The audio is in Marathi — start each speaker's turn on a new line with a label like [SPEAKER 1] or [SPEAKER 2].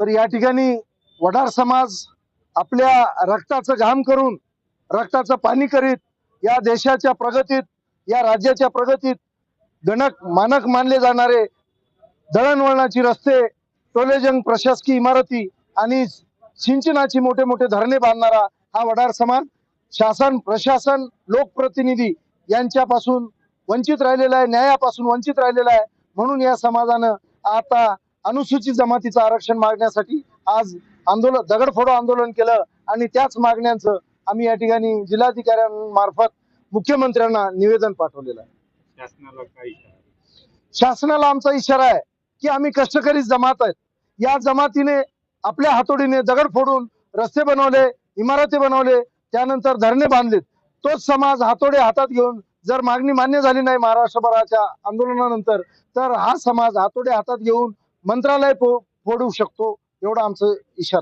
[SPEAKER 1] तर या ठिकाणी वडार समाज आपल्या रक्ताचं घाम करून रक्ताचं पाणी करीत या देशाच्या प्रगतीत या राज्याच्या प्रगतीत गणक मानक मानले जाणारे दळणवळणाची रस्ते टोलेजंग प्रशासकीय इमारती आणि सिंचनाची मोठे मोठे धरणे बांधणारा हा वडार समाज शासन प्रशासन लोकप्रतिनिधी यांच्यापासून वंचित राहिलेला आहे न्यायापासून वंचित राहिलेला आहे. म्हणून या समाजानं आता अनुसूचित जमातीचं आरक्षण मागण्यासाठी आज आंदोलन दगडफोडो आंदोलन केलं आणि त्याच मागण्यांचं आम्ही या ठिकाणी जिल्हाधिकाऱ्यांमार्फत मुख्यमंत्र्यांना निवेदन पाठवलेलं आहे.
[SPEAKER 2] शासनाला काय इशारा
[SPEAKER 1] शासनाला आमचा इशारा आहे की आम्ही कष्टकरी जमात आहेत. या जमातीने आपल्या हातोडीने दगड फोडून रस्ते बनवले इमारती बनवले त्यानंतर धरणे बांधलेत. तोच समाज हातोडे हातात घेऊन जर मागणी मान्य झाली नाही महाराष्ट्रभराच्या आंदोलनानंतर तर हा समाज हातोडे हातात घेऊन मंत्रालय फोडू शकतो एवढा आमचं इशारा.